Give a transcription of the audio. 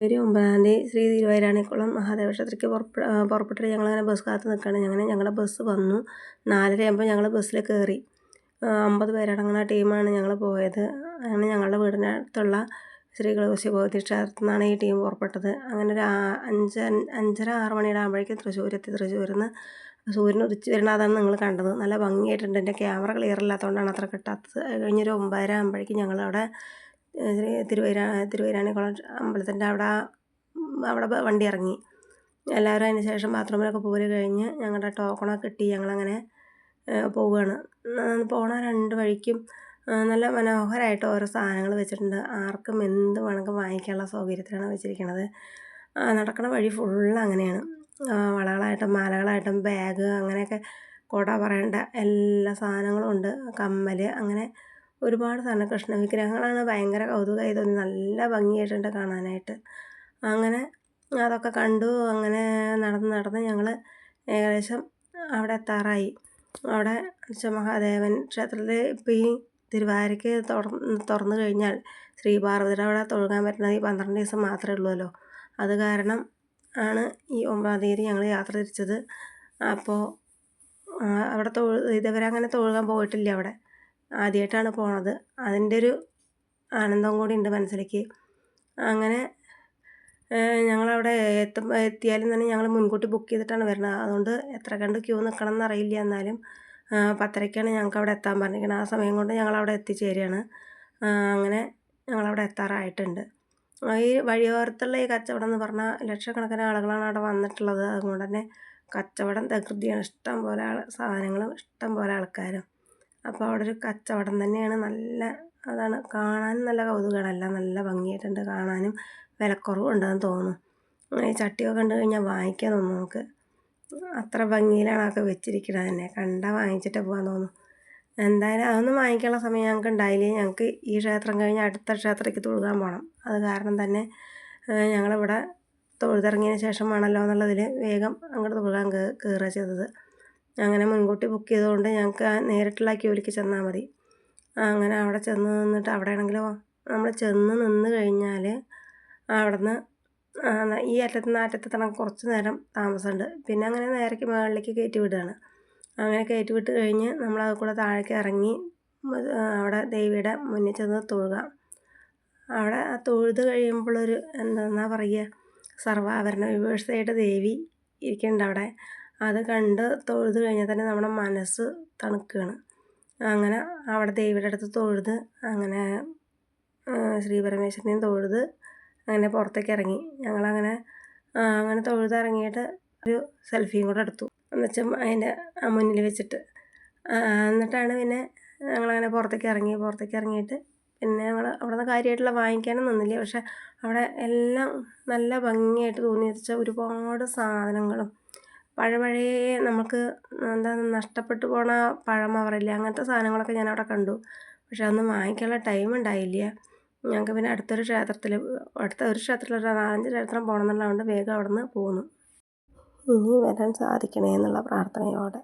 ഒരു ഒമ്പതാം തീയതി ശ്രീ തിരുവൈരാണിക്കുളം മഹാദേവ ക്ഷേത്രത്തിലേക്ക് പുറപ്പെ പുറപ്പെട്ടിട്ട് ഞങ്ങളങ്ങനെ ബസ് കാത്ത് നിൽക്കുകയാണ്. അങ്ങനെ ഞങ്ങളുടെ ബസ് വന്നു. നാലര ആകുമ്പോൾ ഞങ്ങൾ ബസ്സിൽ കയറി. അമ്പത് പേരടങ്ങുന്ന ടീമാണ് ഞങ്ങൾ പോയത്. അങ്ങനെ ഞങ്ങളുടെ വീടിനടുത്തുള്ള ശ്രീ കളവശി ക്ഷേത്രത്തിൽ നിന്നാണ് ഈ ടീം പുറപ്പെട്ടത്. അങ്ങനെ ഒരു അഞ്ച് അഞ്ചര ആറ് മണിയുടെ ആകുമ്പോഴേക്കും തൃശ്ശൂരെത്തി തൃശ്ശൂരിൽ നിന്ന് സൂര്യൻ ഉദിച്ച് വരുന്ന അതാണ് നിങ്ങൾ കണ്ടത്. നല്ല ഭംഗിയായിട്ടുണ്ട്. എന്റെ ക്യാമറ ക്ലിയർ ഇല്ലാത്തതുകൊണ്ടാണ് അത്ര കിട്ടാത്തത്. കഴിഞ്ഞൊരു ഒമ്പതര ആകുമ്പോഴേക്കും ഞങ്ങളവിടെ തിരുവൈരാ തിരുവൈരാണിക്കുളം അമ്പലത്തിന്റെ അവിടെ അവിടെ വണ്ടി ഇറങ്ങി. എല്ലാവരും അതിന് ശേഷം ബാത്റൂമിലൊക്കെ പോര് കഴിഞ്ഞ് ഞങ്ങളുടെ ടോക്കണൊക്കെ കിട്ടി. ഞങ്ങളങ്ങനെ പോവുകയാണ് പോണ രണ്ട് വഴിക്കും നല്ല മനോഹരമായിട്ട് ഓരോ സാധനങ്ങൾ വെച്ചിട്ടുണ്ട്. ആർക്കും എന്ത് വേണമെങ്കിലും വാങ്ങിക്കാനുള്ള സൗകര്യത്തിലാണ് വെച്ചിരിക്കുന്നത് നടക്കണ വഴി ഫുള്ള് അങ്ങനെയാണ്. വളകളായിട്ടും മാലകളായിട്ടും ബാഗ് അങ്ങനെയൊക്കെ കൊട പറയേണ്ട എല്ലാ സാധനങ്ങളും ഉണ്ട്. കമ്മൽ അങ്ങനെ ഒരുപാട് സാധനം കൃഷ്ണ വിഗ്രഹങ്ങളാണ്. ഭയങ്കര കൗതുകമായി തോന്നി നല്ല ഭംഗിയായിട്ടുണ്ട് കാണാനായിട്ട്. അങ്ങനെ അതൊക്കെ കണ്ടു. അങ്ങനെ നടന്ന് നടന്ന് ഞങ്ങൾ ഏകദേശം അവിടെ എത്താറായി. അവിടെ മഹാദേവൻ ക്ഷേത്രത്തിൽ ഇപ്പോൾ ഈ തിരുവാതിരയ്ക്ക് തുറന്ന് തുറന്നു കഴിഞ്ഞാൽ ശ്രീ പാർവതിയുടെ അവിടെ തൊഴുകാൻ പറ്റുന്നത് ഈ പന്ത്രണ്ട് ദിവസം മാത്രമേ ഉള്ളൂല്ലോ അത് കാരണം ആണ് ഈ ഒമ്പതാം തീയതി ഞങ്ങൾ യാത്ര തിരിച്ചത്. അപ്പോൾ അവിടെ തൊഴു ഇതുവരെ അങ്ങനെ തൊഴുകാൻ പോയിട്ടില്ല അവിടെ. ആദ്യമായിട്ടാണ് പോണത്. അതിന്റെ ഒരു ആനന്ദം കൂടി ഉണ്ട് മനസ്സിലേക്ക്. അങ്ങനെ ഞങ്ങളവിടെ എത്തും എത്തിയാലും തന്നെ ഞങ്ങൾ മുൻകൂട്ടി ബുക്ക് ചെയ്തിട്ടാണ് വരുന്നത് അതുകൊണ്ട് എത്ര കണ്ട് ക്യൂ നിൽക്കണം എന്നറിയില്ല എന്നാലും പത്തരയ്ക്കാണ് ഞങ്ങൾക്ക് അവിടെ എത്താൻ പറഞ്ഞിരിക്കുന്നത് ആ സമയം കൊണ്ട് ഞങ്ങളവിടെ എത്തിച്ചേരുകയാണ് അങ്ങനെ ഞങ്ങളവിടെ എത്താറായിട്ടുണ്ട്. ഈ വഴിയോരത്തുള്ള ഈ കച്ചവടം എന്ന് പറഞ്ഞാൽ ലക്ഷക്കണക്കിന് ആളുകളാണ് അവിടെ വന്നിട്ടുള്ളത്. അതുകൊണ്ട് തന്നെ കച്ചവടം തകൃതിയാണ് ഇഷ്ടം പോലെ ആൾ സാധനങ്ങളും ഇഷ്ടം പോലെ ആൾക്കാരും. അപ്പോൾ അവിടെ ഒരു കച്ചവടം തന്നെയാണ്. നല്ല അതാണ്. കാണാൻ നല്ല കൗതുകമാണ് നല്ല ഭംഗിയായിട്ടുണ്ട് കാണാനും. വിലക്കുറവുണ്ടെന്ന് തോന്നുന്നു. ഈ ചട്ടിയൊക്കെ കണ്ടു കഴിഞ്ഞാൽ വാങ്ങിക്കാൻ തോന്നുന്നു നമുക്ക്. അത്ര ഭംഗിയിലാണ് അതൊക്കെ വെച്ചിരിക്കുന്നത് തന്നെ. കണ്ടാൽ വാങ്ങിച്ചിട്ട് പോകാൻ തോന്നുന്നു. എന്തായാലും അതൊന്നും വാങ്ങിക്കാനുള്ള സമയം ഞങ്ങൾക്ക് ഉണ്ടായില്ലേ? ഞങ്ങൾക്ക് ഈ ക്ഷേത്രം കഴിഞ്ഞ് അടുത്ത ക്ഷേത്രത്തിൽ തൊഴുകാൻ പോകണം അത് കാരണം തന്നെ ഞങ്ങളിവിടെ തൊഴുതിറങ്ങിയതിന് ശേഷം വേണമല്ലോ എന്നുള്ളതിൽ വേഗം അങ്ങോട്ട് തൊഴുകാൻ കയറുക ചെയ്തത്. അങ്ങനെ മുൻകൂട്ടി ബുക്ക് ചെയ്തുകൊണ്ട് ഞങ്ങൾക്ക് നേരിട്ടുള്ള ക്യൂവിലേക്ക് ചെന്നാൽ മതി. അങ്ങനെ അവിടെ ചെന്ന് നിന്നിട്ട് അവിടെ ആണെങ്കിലോ നമ്മൾ ചെന്ന് നിന്ന് കഴിഞ്ഞാൽ അവിടെ നിന്ന് ഈ അറ്റത്ത് നിന്ന് അറ്റത്തെത്തണം കുറച്ച് നേരം താമസമുണ്ട് പിന്നെ അങ്ങനെ നേരേക്ക് മുകളിലേക്ക് കയറ്റി വിടുകയാണ് അങ്ങനെ കയറ്റി വിട്ട് കഴിഞ്ഞ് നമ്മൾ അത് കൂടെ താഴേക്ക് ഇറങ്ങി അവിടെ ദേവിയുടെ മുന്നിൽ ചെന്ന് തൊഴുക. അവിടെ ആ തൊഴുത് കഴിയുമ്പോഴൊരു എന്താ പറയുക സർവാഭരണ വിഭൂഷിതയായിട്ട് ദേവി ഇരിക്കുന്നുണ്ട് അവിടെ അത് കണ്ട് തൊഴുത് കഴിഞ്ഞാൽ തന്നെ നമ്മുടെ മനസ്സ് തണുക്കുകയാണ് അങ്ങനെ അവിടെ ദേവിയുടെ അടുത്ത് തൊഴുത് അങ്ങനെ ശ്രീ പരമേശ്വരനെയും തൊഴുത് അങ്ങനെ പുറത്തേക്ക് ഇറങ്ങി. ഞങ്ങളങ്ങനെ അങ്ങനെ തൊഴുത് ഇറങ്ങിയിട്ട് ഒരു സെൽഫിയും കൂടെ എടുത്തു. എന്നുവെച്ചാൽ അതിന്റെ മുന്നിൽ വെച്ചിട്ട്. എന്നിട്ടാണ് പിന്നെ ഞങ്ങളങ്ങനെ പുറത്തേക്ക് ഇറങ്ങി പുറത്തേക്ക് ഇറങ്ങിയിട്ട് പിന്നെ ഞങ്ങൾ അവിടെ നിന്ന് കാര്യമായിട്ടുള്ള വാങ്ങിക്കാനും നിന്നില്ല. പക്ഷെ അവിടെ എല്ലാം നല്ല ഭംഗിയായിട്ട് തോന്നി വെച്ചാൽ ഒരുപാട് സാധനങ്ങളും പഴയ നമുക്ക് എന്താ നഷ്ടപ്പെട്ടു പോണ പഴം അവറില്ല അങ്ങനത്തെ സാധനങ്ങളൊക്കെ ഞാൻ അവിടെ കണ്ടു. പക്ഷെ അന്ന് വാങ്ങിക്കാനുള്ള ടൈം ഉണ്ടായില്ല. ഞങ്ങൾക്ക് പിന്നെ അടുത്തൊരു ക്ഷേത്രത്തിൽ അടുത്ത ഒരു ക്ഷേത്രത്തിൽ ഒരു നാലഞ്ച് ക്ഷേത്രം പോകണം എന്നുള്ളതുകൊണ്ട് വേഗം അവിടെ നിന്ന് പോന്നു. ഇനി വരാൻ സാധിക്കണേ എന്നുള്ള പ്രാർത്ഥനയോടെ.